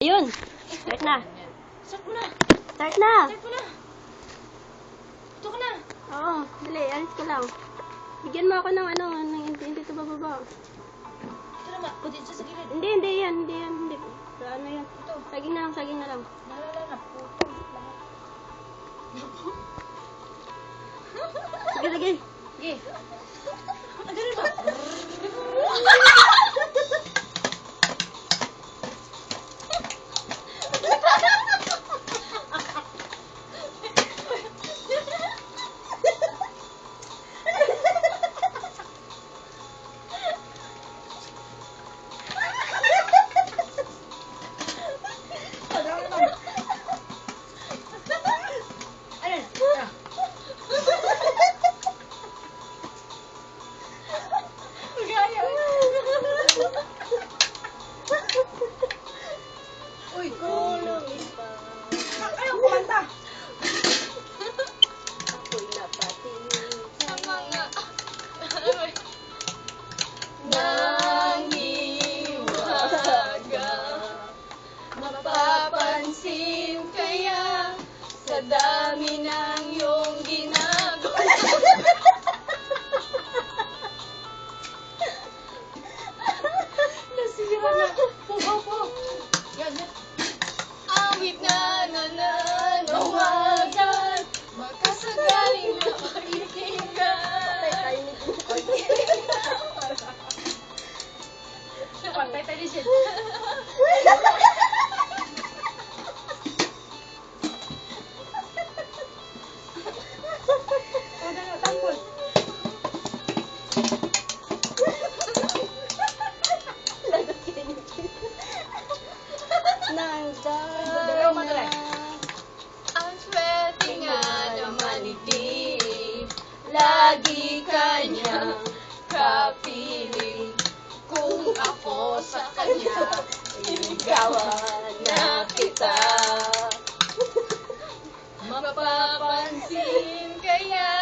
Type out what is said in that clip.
Ayun. Start na. Start mo na. Start na. Start mo na. Ito ka na. Oo, dali. Alis ko lang. Bigyan mo ako ng ano, ng hindi, hindi ito bababa. Ito na, ma. Put it sa gilid. Hindi, hindi yan. Hindi yan. Hindi. Sa ano yan. Ito. Saging na lang, saging na lang. Nalala na. Puto. Lahat. Sige, sige. Sige. Ganun ba? Mapapansin kaya Sa dami ng iyong ginagawa. Nasira na. Po, po, Yan, yan Awit na nananawagan. Makasagaling na pakikinggan Pantay tayo din Nang Lagi kanya kapiling Kung ako sa kanya. Iligawan na kita. Mapapansin kaya